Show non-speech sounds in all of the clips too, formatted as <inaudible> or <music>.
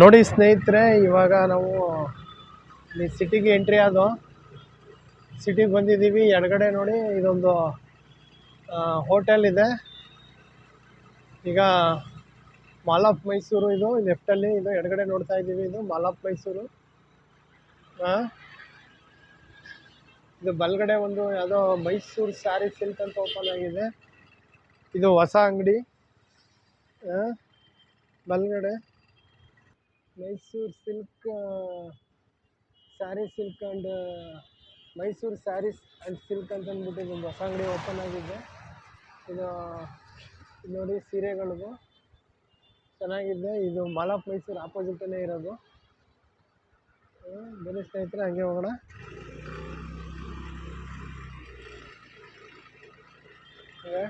ನೋಡಿ ಸ್ನೇಹಿತರೆ, ಇವಾಗ ನಾವು ಇಲ್ಲಿ ಸಿಟಿಗೆ ಎಂಟ್ರಿ ಆದೋ, ಸಿಟಿಗೆ ಬಂದಿದ್ದೀವಿ. ಎಡಗಡೆ ನೋಡಿ ಇದೊಂದು ಹೋಟೆಲ್ ಇದೆ. ಈಗ ಮಾಲ್ ಆಫ್ ಮೈಸೂರು ಇದು ಲೆಫ್ಟಲ್ಲಿ ಇದು, ಎಡಗಡೆ ನೋಡ್ತಾ ಇದ್ದೀವಿ ಇದು, ಮಾಲ್ ಆಫ್ ಮೈಸೂರು. ಇದು ಬಲ್ಗಡೆ ಒಂದು ಯಾವುದೋ ಮೈಸೂರು ಸ್ಯಾರಿ ಸಿಲ್ಕ್ ಅಂತ ಓಪನ್ ಆಗಿದೆ. ಇದು ಹೊಸ ಅಂಗಡಿ. ಹಾಂ ಬಲ್ಗಡೆ Mysuru silk sari silk and Mysuru saris and silk ಅಂತ ಅಂದ್ಬಿಟ್ಟು ಇದೊಂದು ಹೊಸ ಅಂಗಡಿ ಓಪನ್ ಆಗಿದೆ. ಇದು ನೋಡಿ ಸೀರೆಗಳದು ಚೆನ್ನಾಗಿದೆ. ಇದು ಮಾಲ್ ಆಫ್ ಮೈಸೂರು ಆಪೋಸಿಟಲ್ಲೇ ಇರೋದು. ಬನ್ನಿ ಸ್ನೇಹಿತರೆ, ಹಂಗೆ ಹೋಗೋಣ. ಹಂಗೆ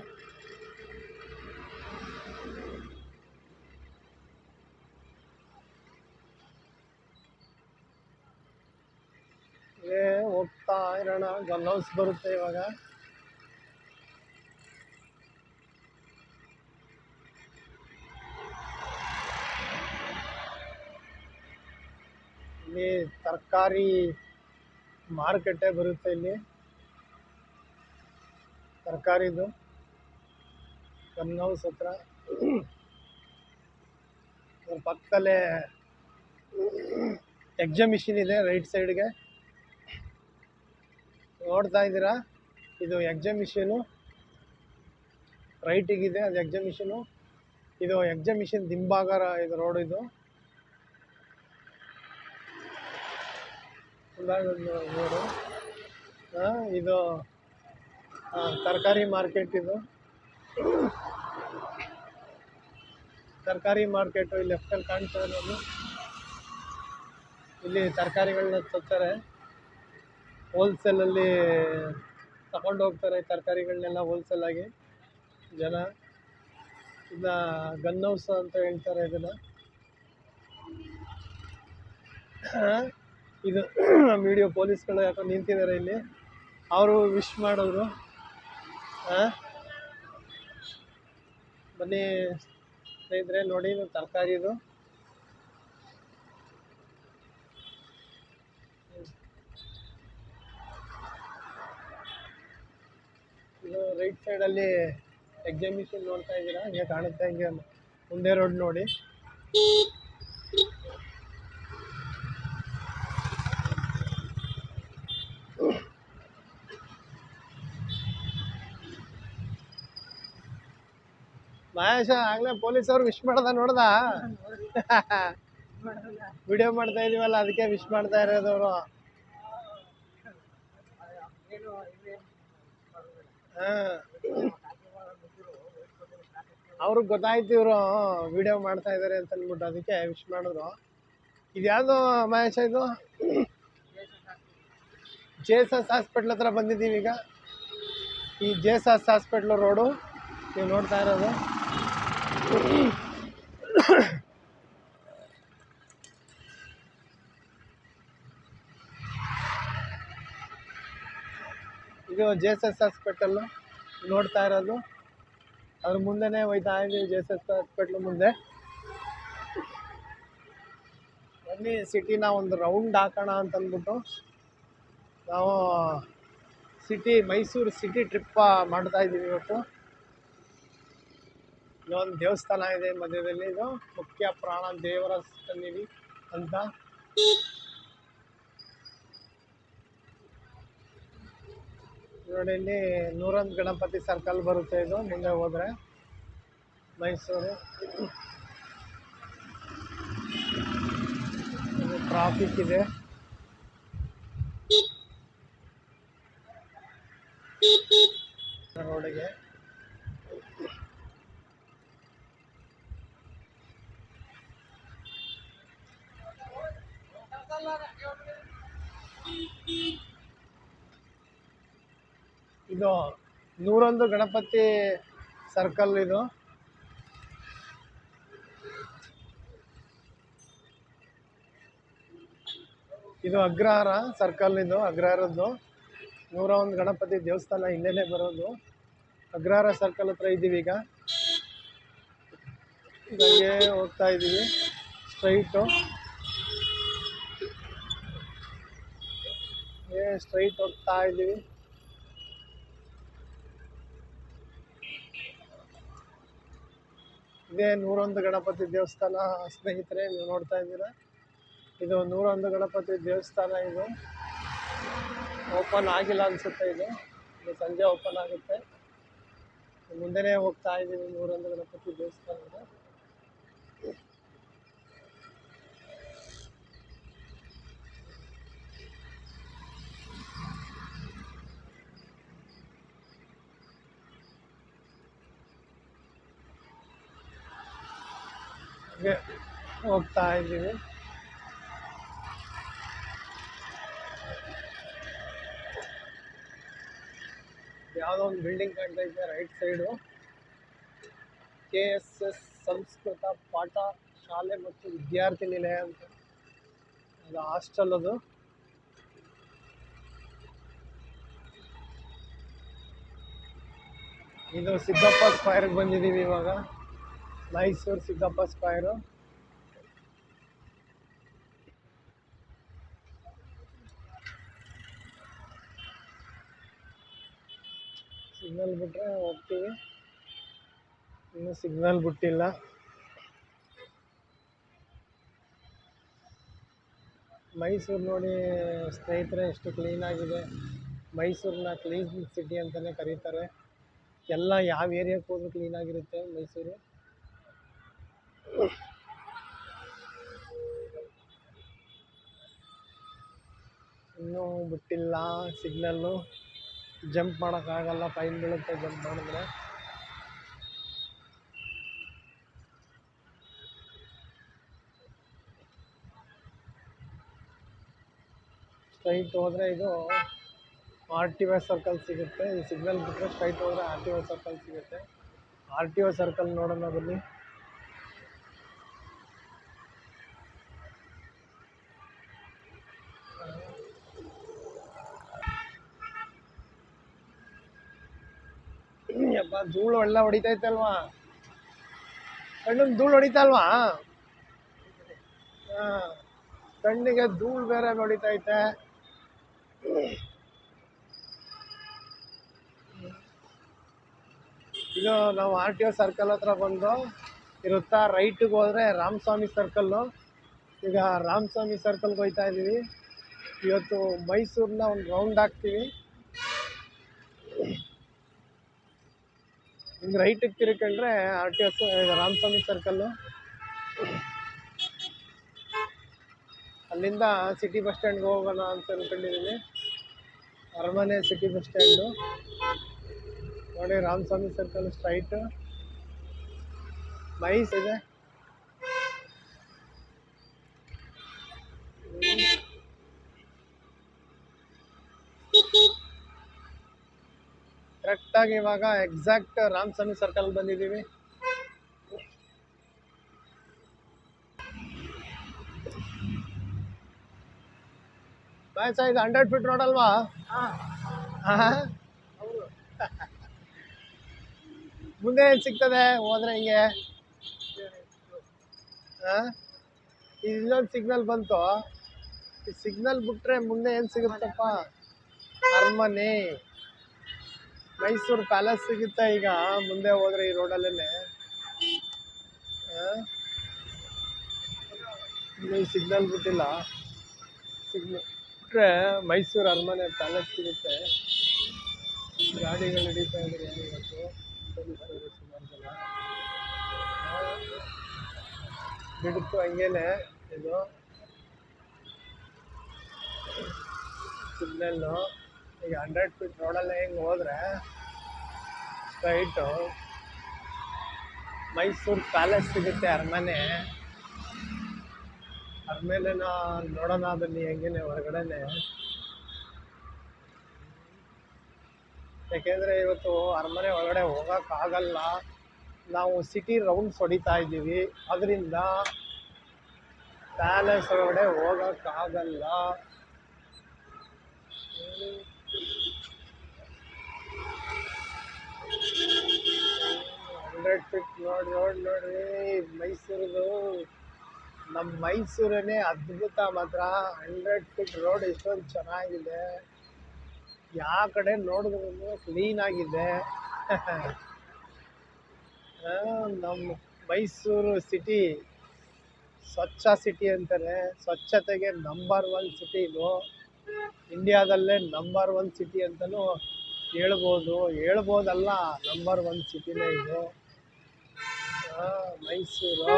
ಹೋಗ್ತಾ ಇರೋಣ ಗಲ್ ಹೌಸ್ ಬರುತ್ತೆ ಇವಾಗ. ಇಲ್ಲಿ ತರಕಾರಿ ಮಾರುಕಟ್ಟೆ ಬರುತ್ತೆ ಇಲ್ಲಿ. ತರಕಾರಿದು. ಗನ್ ಹೌಸ್ ಹತ್ರ. ಪಕ್ಕದಲ್ಲೇ ಎಕ್ಸಿಬಿಷನ್ ಇದೆ ರೈಟ್ ಸೈಡ್ಗೆ ನೋಡ್ತಾ ಇದ್ದೀರಾ? ಇದು ಎಕ್ಸಿಬಿಷನು ರೈಟಿಗಿದೆ ಅದು ಎಕ್ಸಿಬಿಷನು ಇದು ಎಕ್ಸಿಬಿಷನ್ ದಿಂಬಾಗರ ಇದು ರೋಡ್ ಇದು. ರೋಡು ಇದು ತರಕಾರಿ ಮಾರ್ಕೆಟ್ ಇದು. ತರಕಾರಿ ಮಾರ್ಕೆಟು ಇಲ್ಲಿ ಲೆಫ್ಟಲ್ಲಿ ಕಾಣ್ತಾ ಇರೋದು. ಇಲ್ಲಿ ತರಕಾರಿಗಳನ್ನ ತರ್ತಾರೆ. ಹೋಲ್ಸೇಲಲ್ಲಿ ತಗೊಂಡು ಹೋಗ್ತಾರೆ ತರಕಾರಿಗಳನ್ನೆಲ್ಲ ಹೋಲ್ಸೇಲಾಗಿ ಜನ. ಇದನ್ನ ಗನ್ ಹೌಸ್ ಅಂತ ಹೇಳ್ತಾರೆ ಇದನ್ನು. ಇದು ವಿಡಿಯೋ ಪೊಲೀಸ್ಗಳು ಯಾಕೋ ನಿಂತಿದ್ದಾರೆ ಇಲ್ಲಿ. ಅವರು ವಿಶ್ ಮಾಡಿದ್ರು. ಹಾಂ? ಬನ್ನಿ ಸ್ನೇಹಿತರೆ, ನೋಡಿ ತರಕಾರಿದು ಇದು ರೈಟ್ ಸೈಡಲ್ಲಿ ಎಕ್ಸಿಬಿಷನ್ ನೋಡ್ತಾ ಇದ್ದೀರಾ? ಹಂಗೆ ಕಾಣುತ್ತೆ ಹಂಗೆ ಮುಂದೆ ರೋಡ್ ನೋಡಿ. ಮಹೇಶ ಆಗ್ಲೇ ಪೊಲೀಸ್ ಅವ್ರು ವಿಶ್ ಮಾಡ್ದ ನೋಡ್ದ? <laughs> ವಿಡಿಯೋ ಮಾಡ್ತಾ ಇದೀವಲ್ಲ ಅದಕ್ಕೆ ವಿಶ್ ಮಾಡ್ತಾ ಇರೋದು ಅವ್ರಿಗೆ ಗೊತ್ತಾಯ್ತು ಇವರು ವಿಡಿಯೋ ಮಾಡ್ತಾ ಇದ್ದಾರೆ ಅಂತ ಅಂದ್ಬಿಟ್ಟು ಅದಕ್ಕೆ ವಿಶ್ ಮಾಡಿದ್ರು. ಇದ್ಯಾವುದು ಮಹೇಶ ಇದು? ಜೆ ಎಸ್ ಎಸ್ ಹಾಸ್ಪಿಟ್ಲ್ ಹತ್ರ ಬಂದಿದ್ದೀವಿ ಈಗ. ಈ J S S hospital road ನೀವು ನೋಡ್ತಾ ಇರೋದು. ಇದು ಜೆ ಎಸ್ ಎಸ್ ಹಾಸ್ಪಿಟಲ್ಲು ನೋಡ್ತಾ ಇರೋದು. ಅದ್ರ ಮುಂದೆನೇ ಹೋಯ್ತಾ ಇದ್ದೀವಿ ಜೆ ಎಸ್ ಎಸ್ ಹಾಸ್ಪಿಟ್ಲ್ ಮುಂದೆ. ಬನ್ನಿ ಸಿಟಿನ ಒಂದು ರೌಂಡ್ ಹಾಕೋಣ ಅಂತ ಅಂದ್ಬಿಟ್ಟು ನಾವು ಸಿಟಿ ಮೈಸೂರು ಸಿಟಿ ಟ್ರಿಪ್ ಮಾಡ್ತಾ ಇದ್ದೀವಿ ಇವತ್ತು. ಇಲ್ಲೊಂದು ದೇವಸ್ಥಾನ ಇದೆ ಮಧ್ಯದಲ್ಲಿ. ಇದು ಮುಖ್ಯ ಪ್ರಾಣ ದೇವರ ಸನ್ನಿಧಿ ಅಂತ. ನೋಡಿ ಇಲ್ಲಿ ನೂರೊಂದು ಗಣಪತಿ ಸರ್ಕಲ್ ಬರುತ್ತೆ ಇದು ಮುಂದೆ ಹೋದರೆ. ಮೈಸೂರು. ಟ್ರಾಫಿಕ್ ಇದೆ. ರೋಡಿಗೆ. ಇದು ನೂರೊಂದು ಗಣಪತಿ ಸರ್ಕಲ್ ಇದು. ಇದು ಅಗ್ರಹಾರ ಸರ್ಕಲ್ ಇದು, ಅಗ್ರಹಾರದ್ದು. ನೂರ ಒಂದು ಗಣಪತಿ ದೇವಸ್ಥಾನ ಇಲ್ಲೇನೆ ಬರೋದು. ಅಗ್ರಹಾರ ಸರ್ಕಲ್ ಹತ್ರ ಇದ್ದೀವಿ ಈಗ. ಹಂಗೆ ಹೋಗ್ತಾ ಇದ್ದೀವಿ ಸ್ಟ್ರೈಟು ಸ್ಟ್ರೈಟ್ ಹೋಗ್ತಾ ಇದ್ದೀವಿ. ಇದೇ. ನೂರೊಂದು ಗಣಪತಿ ದೇವಸ್ಥಾನ, ಸ್ನೇಹಿತರೆ, ನೀವು ನೋಡ್ತಾ ಇದ್ದೀರಾ? ಇದು ನೂರೊಂದು ಗಣಪತಿ ದೇವಸ್ಥಾನ ಇದು. ಓಪನ್ ಆಗಿಲ್ಲ ಅನಿಸುತ್ತೆ ಇದು. ಇದು ಸಂಜೆ ಓಪನ್ ಆಗುತ್ತೆ. ಮುಂದೆನೇ ಹೋಗ್ತಾ ಇದ್ದೀವಿ ನೂರೊಂದು ಗಣಪತಿ ದೇವಸ್ಥಾನದ. ಹಾಗೆ ಹೋಗ್ತಾ ಇದ್ದೀವಿ. ಯಾವುದೋ ಒಂದು ಬಿಲ್ಡಿಂಗ್ ಕಾಣ್ತಾ ಇದೆ right side K S S Sanskrit ಪಾಠ ಶಾಲೆ ಮತ್ತು ವಿದ್ಯಾರ್ಥಿ ನಿಲಯ ಅಂತ. ಅದು ಹಾಸ್ಟೆಲ್ ಅದು. ಇದು ಸಿದ್ದಪ್ಪ ಸ್ಕ್ವೈರ್ಗೆ ಬಂದಿದ್ದೀವಿ ಇವಾಗ. ಮೈಸೂರು ಸಿದ್ದಪ್ಪ ಸ್ಕ್ವೈರು. ಸಿಗ್ನಲ್ ಬಿಟ್ಟರೆ ಹೋಗ್ತೀವಿ. ಇನ್ನೂ ಸಿಗ್ನಲ್ ಬಿಟ್ಟಿಲ್ಲ. ಮೈಸೂರು ನೋಡಿ ಸ್ನೇಹಿತರೆ, ಎಷ್ಟು ಕ್ಲೀನಾಗಿದೆ ಮೈಸೂರನ್ನ ಕ್ಲೀನ್ ಸಿಟಿ ಅಂತಲೇ ಕರೀತಾರೆ. ಎಲ್ಲ ಯಾವ ಏರಿಯಾಕ್ಕೆ ಹೋದ್ರೂ ಕ್ಲೀನಾಗಿರುತ್ತೆ ಮೈಸೂರು. ಇನ್ನೂ ಬಿಟ್ಟಿಲ್ಲ ಸಿಗ್ನಲ್ಲು ಜಂಪ್ ಮಾಡೋಕ್ಕಾಗಲ್ಲ ಫೈನ್ ಬೀಳುತ್ತೆ ಜಂಪ್ ಮಾಡಿದ್ರೆ. ಸ್ಟ್ರೈಟ್ ಹೋದರೆ ಇದು ಆರ್ ಟಿ ಒ ಸರ್ಕಲ್ ಸಿಗುತ್ತೆ. ಸಿಗ್ನಲ್ ಬಿಟ್ಟರೆ ಸ್ಟ್ರೈಟ್ ಹೋದರೆ ಆರ್ ಟಿ ಒ ಸರ್ಕಲ್ ಸಿಗುತ್ತೆ. ಆರ್ ಟಿ ಒ ಸರ್ಕಲ್ ನೋಡೋಣ ಬನ್ನಿ. ಯಪ್ಪ ಧೂಳು ಒಳ್ಳೆ ಹೊಡಿತೈತಲ್ವಾ? ಕಣ್ಣಿಗೆ ಧೂಳು ಹೊಡಿತಲ್ವಾ? ಹಾಂ, ಕಣ್ಣಿಗೆ ಧೂಳು ಬೇರೆ ಹೊಡಿತೈತೆ. ಇದು ನಾವು ಆರ್ ಟಿ ಒ ಸರ್ಕಲ್ ಹತ್ರ ಬಂದು ಇರುತ್ತಾ ರೈಟಿಗೆ ಹೋದರೆ ರಾಮಸ್ವಾಮಿ ಸರ್ಕಲ್ಲು. ಈಗ ರಾಮಸ್ವಾಮಿ ಸರ್ಕಲ್ಗೆ ಹೋಗ್ತಾ ಇದ್ದೀವಿ ಇವತ್ತು ಮೈಸೂರನ್ನ ಒಂದು ರೌಂಡ್ ಹಾಕ್ತೀವಿ. ಹಿಂಗೆ ರೈಟಿಗೆ ತಿರ್ಕೊಂಡ್ರೆ R T S Ramaswamy circle ಅಲ್ಲಿಂದ ಸಿಟಿ ಬಸ್ ಸ್ಟ್ಯಾಂಡ್ಗೆ ಹೋಗೋಣ ಅಂತ ಅಂದ್ಕೊಂಡಿದ್ದೀನಿ ಅರಮನೆ ಸಿಟಿ ಬಸ್ ಸ್ಟ್ಯಾಂಡು ನೋಡಿ ರಾಮಸ್ವಾಮಿ ಸರ್ಕಲ್ ಸ್ಟ್ರೈಟು ಮೈಸ್ ಇದೆ. ಕರೆಕ್ಟಾಗಿ ಇವಾಗ ಎಕ್ಸಾಕ್ಟ್ ರಾಮಸ್ವಾಮಿ ಸರ್ಕಲ್ ಬಂದಿದ್ದೀವಿ. ಇದು ಹಂಡ್ರೆಡ್ ಫೀಟ್ ರೋಡ್ ಅಲ್ವಾ? ಮುಂದೆ ಏನು ಸಿಗ್ತದೆ ಹೋದ್ರೆ ಹಿಂಗೆ? ಇಲ್ಲೊಂದು ಸಿಗ್ನಲ್ ಬಂತು. ಈ ಸಿಗ್ನಲ್ ಬಿಟ್ರೆ ಮುಂದೆ ಏನು ಸಿಗುತ್ತಪ್ಪ? ಅರಮನೆ. ಮೈಸೂರು ಪ್ಯಾಲೇಸ್ ಸಿಗುತ್ತೆ ಈಗ ಮುಂದೆ ಹೋದ್ರೆ ಈ ರೋಡಲ್ಲೇ ಇಲ್ಲಿ ಸಿಗ್ನಲ್ ಬಿಟ್ಟಿಲ್ಲ. ಸಿಗ್ನಲ್ ಬಿಟ್ಟರೆ ಮೈಸೂರು ಅರಮನೆ ಪ್ಯಾಲೇಸ್ ಸಿಗುತ್ತೆ. ಗಾಡಿಗಳು ಹಿಡಿತಾ ಇದ್ದಾರೆ ಇವತ್ತು. ಪೊಲೀಸರು ಹಂಗೇನೆ ಇದು. ಸಿಗ್ನಲ್ಲು ಈಗ ಹಂಡ್ರೆಡ್ ಫೀಟ್ ರೋಡಲ್ಲೇ ಹೆಂಗೆ ಹೋದರೆ ಸ್ಟ್ರೈಟು ಮೈಸೂರು ಪ್ಯಾಲೇಸ್ ಸಿಗುತ್ತೆ ಅರಮನೆ. ಅರಮನೆನ ನೋಡೋಣ ಅದನ್ನು ಹೆಂಗೇನೆ ಹೊರಗಡೆನೆ. ಯಾಕೆಂದರೆ ಇವತ್ತು ಅರಮನೆ ಒಳಗಡೆ ಹೋಗೋಕ್ಕಾಗಲ್ಲ ನಾವು ಸಿಟಿ ರೌಂಡ್ಸ್ ಹೊಡಿತಾ ಇದ್ದೀವಿ. ಅದರಿಂದ ಪ್ಯಾಲೇಸ್ ಒಳಗಡೆ ಹೋಗೋಕ್ಕಾಗಲ್ಲ ಹಂಡ್ರೆಡ್ ಫೀಟ್ ನೋಡಿ ನೋಡಿ. ನೋಡ್ರಿ ಮೈಸೂರದು. ನಮ್ಮ ಮೈಸೂರನ್ನೇ ಅದ್ಭುತ ಮಾತ್ರ. ಹಂಡ್ರೆಡ್ ಫಿಟ್ ರೋಡ್ ಎಷ್ಟೊಂದು ಚೆನ್ನಾಗಿದೆ. ಯಾವ ಕಡೆ ನೋಡಿದ್ರು ಕ್ಲೀನ್ ಆಗಿದೆ. <laughs> ಆ, ನಮ್ಮ ಮೈಸೂರು ಸಿಟಿ ಸ್ವಚ್ಛ ಸಿಟಿ ಅಂತಾರೆ. ಸ್ವಚ್ಛತೆಗೆ ನಂಬರ್ ಒನ್ ಸಿಟಿ ಇದು. ಇಂಡಿಯಾದಲ್ಲೇ ನಂಬರ್ ಒನ್ ಸಿಟಿ ಅಂತಲೂ ಹೇಳ್ಬೋದು. ಹೇಳ್ಬೋದಲ್ಲ ನಂಬರ್ ಒನ್ ಸಿಟಿನೇ ಇದು. ಮೈಸೂರು.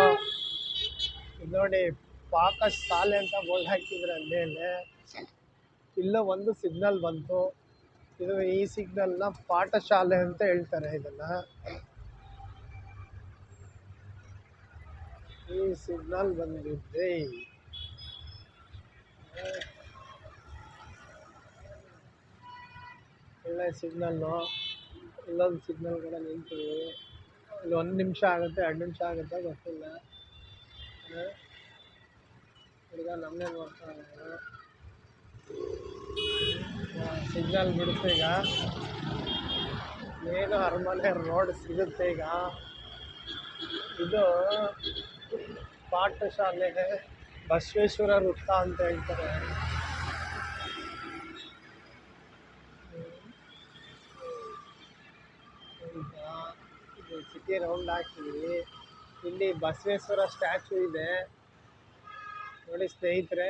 ಇದು ನೋಡಿ ಪಾಕಶಾಲೆ ಅಂತ ಬೋರ್ಡ್ ಹಾಕಿದ್ರೆ ಮೇಲೆ ಇಲ್ಲೂ ಒಂದು ಸಿಗ್ನಲ್ ಬಂತು. ಇದು ಈ ಸಿಗ್ನಲ್ನ ಪಾಠಶಾಲೆ ಅಂತ ಹೇಳ್ತಾರೆ ಇದನ್ನ. ಈ ಸಿಗ್ನಲ್ ಬಂದಿದೆ ಒಳ್ಳೆ ಸಿಗ್ನಲ್ಲು ಇಲ್ಲೊಂದು ಸಿಗ್ನಲ್ ಕಡೆ ನಿಂತೀವಿ ಇಲ್ಲಿ ಒಂದು ನಿಮಿಷ ಆಗುತ್ತೆ, ಎರಡು ನಿಮಿಷ ಆಗುತ್ತೆ, ಗೊತ್ತಿಲ್ಲ. ಹುಡುಗ ನಮ್ಮನ್ನೇ ನೋಡ್ತಾ ಸಿಗ್ನಲ್ ಬಿಡುತ್ತೆ ಈಗ. ಏನು ಅರಮನೆ ರೋಡ್ ಸಿಗುತ್ತೆ ಈಗ. ಇದು ಪಾಠಶಾಲೆ ಬಸವೇಶ್ವರ ವೃತ್ತ ಅಂತ ಹೇಳ್ತಾರೆ ಈಗ ಸಿಟಿ ರೌಂಡ್ ಹಾಕಿದ್ವಿ ಇಲ್ಲಿ ಬಸವೇಶ್ವರ ಸ್ಟ್ಯಾಚು ಇದೆ. ನೋಡಿ ಸ್ನೇಹಿತರೆ,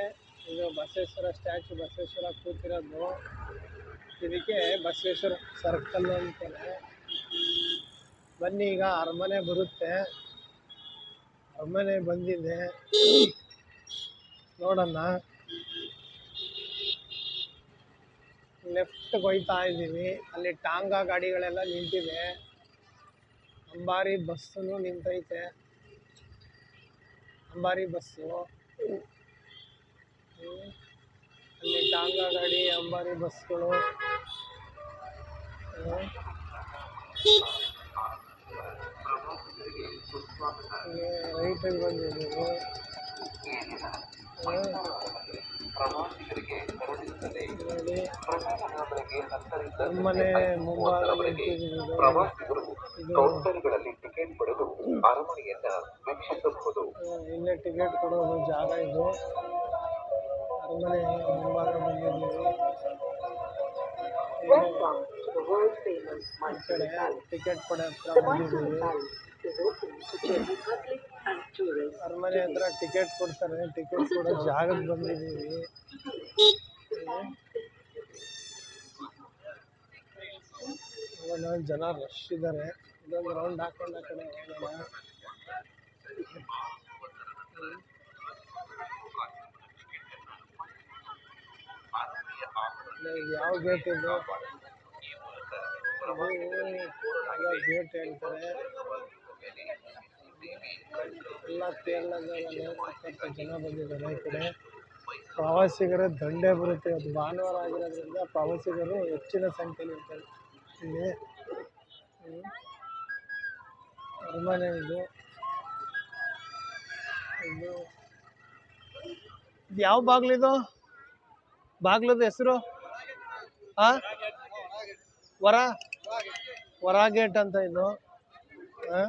ಇದು ಬಸವೇಶ್ವರ ಸ್ಟ್ಯಾಚು, ಬಸವೇಶ್ವರ ಕೂತಿರೋದು. ಇದಕ್ಕೆ ಬಸವೇಶ್ವರ ಸರ್ಕಲ್ ಅಂತಾರೆ. ಬನ್ನಿ, ಈಗ ಅರಮನೆ ಬರುತ್ತೆ. ಅರಮನೆ ಬಂದಿದೆ. ನೋಡೋಣ. ಲೆಫ್ಟ್ ಹೋಯ್ತಾ ಇದ್ದೀವಿ. ಅಲ್ಲಿ ಟಾಂಗಾ ಗಾಡಿಗಳೆಲ್ಲ ನಿಂತಿವೆ. ಅಂಬಾರಿ ಬಸ್ಸು ನಿಂತೈತೆ. ಅಂಬಾರಿ ಬಸ್ಸು. ಅಲ್ಲಿ ಟಾಂಗಾ ಗಾಡಿ ಅಂಬಾರಿ ಬಸ್ಗಳು ರೈತರಿಗೆ ಬಂದಿದ್ದೀವಿ ನೋಡಿ ಅರಮನೆ ಮುಂಭಾಗ ನಿಂತಿದ್ದೀವಿ ಇದು. ಇದು. ಕೌಂಟರ್ಗಳಲ್ಲಿ ಟಿಕೆಟ್ ಪಡೆದು ಅರಮನೆಯನ್ನ ವೀಕ್ಷಿಸಬಹುದು. ಇಲ್ಲೇ ಟಿಕೆಟ್ ಕೊಡೋದು ಜಾಗ ಇದು. ಅರಮನೆ ಮುಂಭಾಗ ಬಂದಿದ್ದೀವಿ. ಟಿಕೆಟ್ ಕೊಡೋ ಹತ್ರ The Mysore ಬಂದಿದ್ದೀವಿ Palace is open to general public and tourists. ಅರಮನೆ ಹತ್ರ ಟಿಕೆಟ್ ಕೊಡ್ತಾರೆ ಟಿಕೆಟ್ ಕೊಡೋ ಜಾಗಕ್ಕೆ ಬಂದಿದ್ದೀವಿ ಇವಾಗ ಜನ ರಶ್ ಇದ್ದಾರೆ ಇದೊಂದು ರೌಂಡ್ ಹಾಕೊಂಡು ಆ ಕಡೆ ಹೋಗೋಣ. ಇದು ಯಾವ ಗೇಟ್ ಇದು? ಇದು ಗೇಟ್ ಹೇಳ್ತಾರೆ. ಎಲ್ಲ ಸಿಕ್ಕಾಪಟ್ಟೆ ಜನ ಬಂದಿದ್ದಾರೆ. ಈ ಕಡೆ ಪ್ರವಾಸಿಗರ ದಂಡೆ ಬರುತ್ತೆ. ಅದು ಭಾನುವಾರ ಆಗಿರೋದ್ರಿಂದ ಪ್ರವಾಸಿಗರು ಹೆಚ್ಚಿನ ಸಂಖ್ಯೆಯಲ್ಲಿ ಇರ್ತಾರೆ. ಇಲ್ಲಿ. ಅರಮನೆ ಇದು. ಇದು ಯಾವ ಬಾಗ್ಲಿದು ಬಾಗ್ಲದ ಹೆಸರು? ಆ? ವರ? ವರ ಗೇಟ್ ಅಂತ ಇದು. ಆ?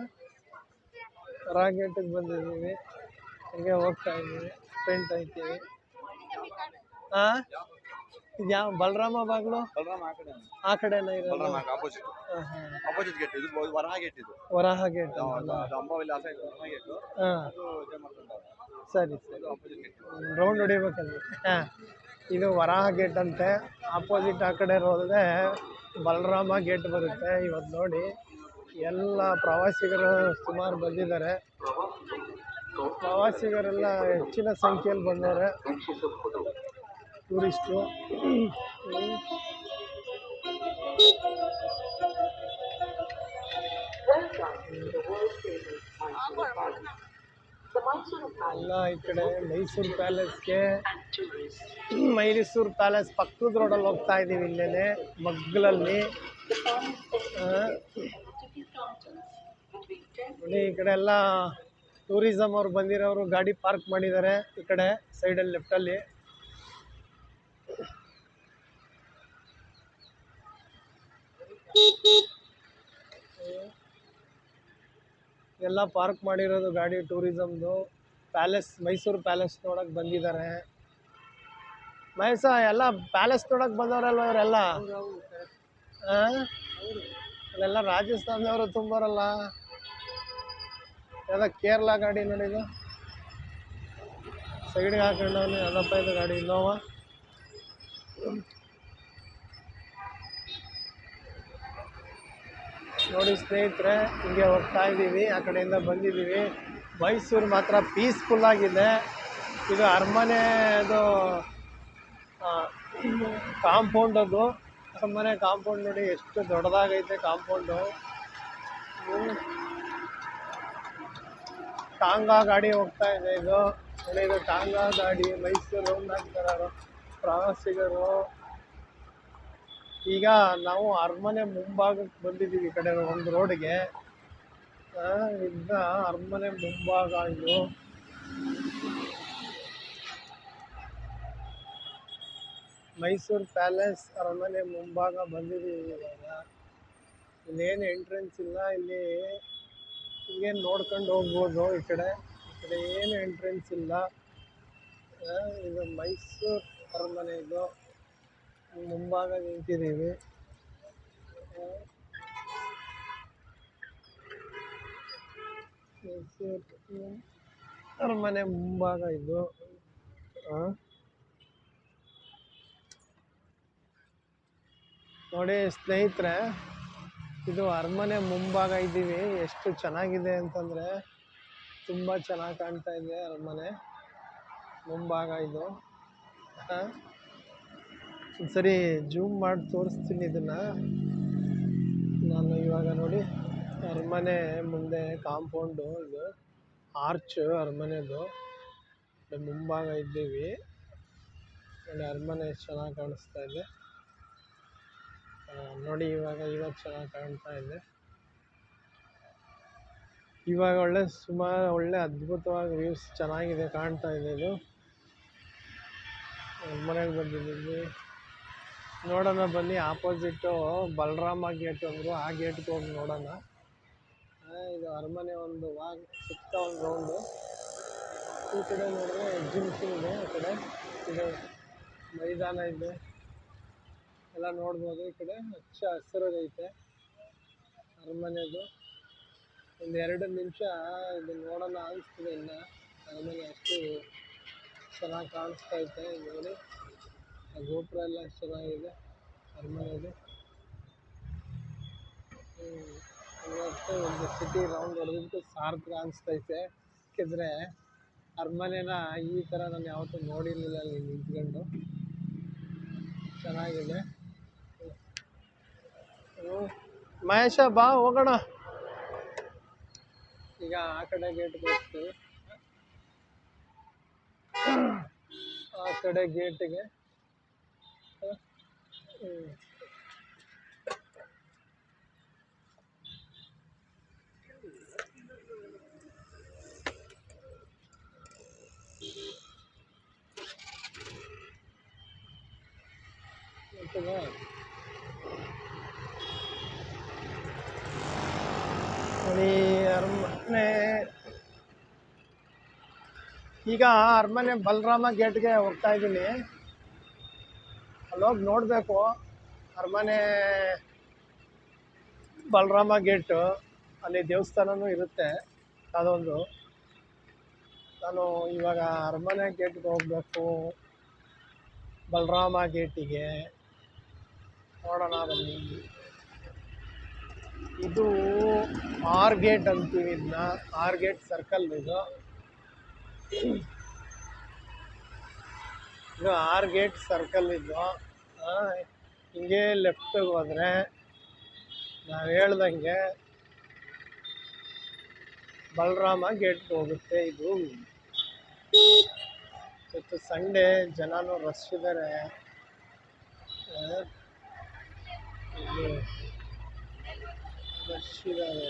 ವರ ಗೇಟಿಗೆ ಬಂದಿದ್ದೀವಿ. ಹೀಗೆ ಹೋಗ್ತಾ ಇದ್ದೀವಿ. ಫ್ರೆಂಡ್ ಐತೀವಿ ಆ? ಇದು ಯಾವ ಬಲರಾಮ ಬಾಗ್ಲು? ಬಲರಾಮ ಆ ಕಡೆ ಆ ಕಡೆನ ಇರೋದು. ಬಲರಾಮ ಆಪೋಸಿಟ್ ಹಾಂ ಹಾಂ. ಆಪೋಸಿಟ್ ಗೇಟ್ ಇದು ಬ- ಗೇಟ್ ಇದು. ವರಾಹ ಗೇಟ್ ಹಾಂ. ಸರಿ ಸರಿ. ರೌಂಡ್ ಹೊಡಿಬೇಕಲ್ಲಿ ಹಾಂ. ಇದು ವರಾಹ ಗೇಟ್ ಅಂತೆ. ಆಪೋಸಿಟ್ ಆ ಕಡೆ ಹೋದ್ರೆ ಬಲರಾಮ ಗೇಟ್ ಬರುತ್ತೆ. ಇವತ್ತು ನೋಡಿ. ಎಲ್ಲ ಪ್ರವಾಸಿಗರು ಸುಮಾರು ಬಂದಿದ್ದಾರೆ. ಪ್ರವಾಸಿಗರೆಲ್ಲ ಹೆಚ್ಚಿನ ಸಂಖ್ಯೆಯಲ್ಲಿ ಬಂದಿದ್ದಾರೆ ಟೂರಿಸ್ಟು. ಎಲ್ಲ ಈ ಕಡೆ ಮೈಸೂರು ಪ್ಯಾಲೇಸ್ಗೆ. ಮೈಸೂರು ಪ್ಯಾಲೇಸ್ ಪಕ್ಕದ ರೋಡಲ್ಲಿ ಹೋಗ್ತಾ ಇದ್ದೀವಿ ಇಲ್ಲೇ ಮಗ್ಗಲಲ್ಲಿ. The palace is ಆ, ticket counters between 10 ನೋಡಿ ಈ ಕಡೆ ಎಲ್ಲ ಟೂರಿಸಂ ಅವ್ರು ಬಂದಿರೋರು ಗಾಡಿ ಪಾರ್ಕ್ ಮಾಡಿದ್ದಾರೆ. ಈ ಕಡೆ ಸೈಡಲ್ಲಿ ಲೆಫ್ಟಲ್ಲಿ ಎಲ್ಲ ಪಾರ್ಕ್ ಮಾಡಿರೋದು ಗಾಡಿ ಟೂರಿಸಮ್ದು ಪ್ಯಾಲೇಸ್ ಮೈಸೂರು ಪ್ಯಾಲೇಸ್ ನೋಡಕ್ಕೆ ಬಂದಿದ್ದಾರೆ. ಮಹೇಶ ಎಲ್ಲ ಪ್ಯಾಲೇಸ್ ನೋಡಕ್ಕೆ ಬಂದವರಲ್ವ ಇವರೆಲ್ಲ? ಹಾಂ ಅದೆಲ್ಲ ರಾಜಸ್ಥಾನದವರು ತುಂಬರಲ್ಲ? ಯಾವ್ದೋ ಕೇರಳ ಗಾಡಿ ನೋಡಿದು ಸೈಡ್ಗೆ ಹಾಕೊಂಡವನು ಯಾವ್ದಪ್ಪ ಇದು ಗಾಡಿ ಇನ್ನೋವಾ ನೋಡಿ ಸ್ನೇಹಿತರೆ, ಹಿಂಗೆ ಹೋಗ್ತಾ ಇದ್ದೀವಿ, ಆ ಕಡೆಯಿಂದ ಬಂದಿದ್ದೀವಿ. ಮೈಸೂರು ಮಾತ್ರ ಪೀಸ್ಫುಲ್ ಆಗಿದೆ. ಇದು ಅರಮನೆ ಅದು. ಅದು ಕಾಂಪೌಂಡ್ ನೋಡಿ ಎಷ್ಟು ದೊಡ್ಡದಾಗೈತೆ ಕಾಂಪೌಂಡು. ಟಾಂಗಾ ಗಾಡಿ ಹೋಗ್ತಾ ಇದೆ ಇದು. ನೋಡಿ ಇದು ಟಾಂಗಾ ಗಾಡಿ, ಮೈಸೂರು ರೌಂಡ್ ಪ್ರವಾಸಿಗರು. ಈಗ ನಾವು ಅರಮನೆ ಮುಂಭಾಗಕ್ಕೆ ಬಂದಿದ್ದೀವಿ ಈ ಕಡೆ ಒಂದು ರೋಡ್ಗೆ. ಇದನ್ನ ಅರಮನೆ ಮುಂಭಾಗ ಇದು. ಮೈಸೂರು ಪ್ಯಾಲೇಸ್ ಅರಮನೆ ಮುಂಭಾಗ ಬಂದಿದ್ದೀವಿ ಇವಾಗ. ಇಲ್ಲೇನು ಎಂಟ್ರೆನ್ಸ್ ಇಲ್ಲ, ಇಲ್ಲಿ ಹಿಂಗೇನು ನೋಡ್ಕೊಂಡು ಹೋಗ್ಬೋದು ಈ ಕಡೆ. ಈ ಕಡೆ ಏನು ಎಂಟ್ರೆನ್ಸ್ ಇಲ್ಲ. ಇದು ಮೈಸೂರು ಅರಮನೆ ಇದು. ಮುಂಭಾಗ ನಿಂತಿದ್ದೀವಿ. ಮೈಸೂರು ಅರಮನೆ ಮುಂಭಾಗ ಇದು. ಆ. ನೋಡಿ ಸ್ನೇಹಿತರೆ, ಇದು ಅರಮನೆ ಮುಂಭಾಗ ಇದ್ದೀವಿ. ಎಷ್ಟು ಚೆನ್ನಾಗಿದೆ ಅಂತಂದರೆ ತುಂಬ ಚೆನ್ನಾಗಿ ಕಾಣ್ತಾ ಇದೆ ಅರಮನೆ ಮುಂಭಾಗ ಇದು. ಸರಿ ಜೂಮ್ ಮಾಡಿ ತೋರಿಸ್ತೀನಿ ಇದನ್ನು. ನಾನು ಇವಾಗ ನೋಡಿ ಅರಮನೆ ಮುಂದೆ ಕಾಂಪೌಂಡು ಇದು, ಆರ್ಚ್ ಅರಮನೆದು. ಮುಂಭಾಗ ಇದ್ದೀವಿ. ನೋಡಿ ಅರಮನೆ ಚೆನ್ನಾಗಿ ಕಾಣಿಸ್ತಾ ಇದೆ. ನೋಡಿ ಇವಾಗ ಇವಾಗ ಚೆನ್ನಾಗಿ ಕಾಣ್ತಾ ಇದೆ. ಇವಾಗ ಒಳ್ಳೆ ಸುಮಾರು ಒಳ್ಳೆ ಅದ್ಭುತವಾಗಿ ವ್ಯೂಸ್ ಚೆನ್ನಾಗಿದೆ ಕಾಣ್ತಾ ಇದೆ ಇದು. ಮನೆಗೆ ಬಂದಿದ್ದೀವಿ ನೋಡೋಣ ಬನ್ನಿ ಆಪೋಸಿಟ್ಟು ಬಲರಾಮ ಗೇಟ್ ಅಂದರು, ಆ ಗೇಟ್ಗೆ ಹೋಗಿ ನೋಡೋಣ. ಇದು ಅರಮನೆ ಒಂದು ವಾಗ್ ಸುತ್ತ ಒಂದು ರೌಂಡು ಈ ಕಡೆ ನೋಡಿದ್ರೆ ಎಕ್ಸಿಬಿಷನ್ ಇದೆ, ಆ ಕಡೆ. ಇದು ಮೈದಾನ ಇದೆ. ಎಲ್ಲ ನೋಡ್ಬೋದು. ಈ ಕಡೆ ಹಚ್ಚ ಹಸಿರಾಗೈತೆ ಅರಮನೆದು. ಒಂದು ಎರಡು ನಿಮಿಷ ಇದು ನೋಡೋಣ ಅನಿಸ್ತದೆ ಇನ್ನು. ಅರಮನೆ ಅಷ್ಟು ಚೆನ್ನಾಗಿ ಕಾಣಿಸ್ತಾ ಐತೆ ನೋಡಿ. ಆ ಗೋಪುರ ಎಲ್ಲ ಚೆನ್ನಾಗಿದೆ ಅರಮನೆದು. ಇವತ್ತು ಒಂದು ಸಿಟಿ ರೌಂಡ್ ಹೊಡೆದಿದ್ದು ಸಾರ್ಥಕ ಅನಿಸ್ತೈತೆ ಯಾಕೆಂದರೆ ಅರಮನೆನ ಈ ಥರ ನಾನು ಯಾವತ್ತೂ ನೋಡಿರಲಿಲ್ಲ ಅಲ್ಲಿ ನಿಂತ್ಕೊಂಡು. ಚೆನ್ನಾಗಿದೆ. ಮಹೇಶ ಬಾ ಹೋಗೋಣ ಈಗ ಆ ಕಡೆ ಗೇಟ್ಗೆ ಹೋಗ್ತೀವಿ. ಆ ಕಡೆ ಗೇಟಿಗೆ ನೋಡಿ ಅರಮನೆ ಈಗ ಅರಮನೆ ಬಲರಾಮ ಗೇಟ್ಗೆ ಹೋಗ್ತಾ ಇದ್ದೀನಿ. ಅಲ್ಲೋಗಿ ನೋಡಬೇಕು. ಅರಮನೆ ಬಲರಾಮ ಗೇಟು, ಅಲ್ಲಿ ದೇವಸ್ಥಾನನೂ ಇರುತ್ತೆ, ಅದೊಂದು. ನಾನು ಇವಾಗ ಅರಮನೆ ಗೇಟ್ಗೆ ಹೋಗಬೇಕು. ಬಲರಾಮ ಗೇಟಿಗೆ. ನೋಡೋಣ ಬನ್ನಿ. ಇದು ಆರ್ ಗೇಟ್ ಅಂತೀವಿ ಇದನ್ನ ಆರ್ ಗೇಟ್ ಸರ್ಕಲ್ ಇದು. ಇದು ಆರ್ ಗೇಟ್ ಸರ್ಕಲ್ ಇದು. ಹಿಂಗೆ ಲೆಫ್ಟಿಗೆ ಹೋದರೆ ನಾವು ಹೇಳ್ದಂಗೆ ಬಲರಾಮ ಗೇಟ್ ಹೋಗುತ್ತೆ ಇದು. ಇವತ್ತು ಸಂಡೇ, ಜನನೂ ರಶ್ ಇದ್ದಾರೆ শিবায়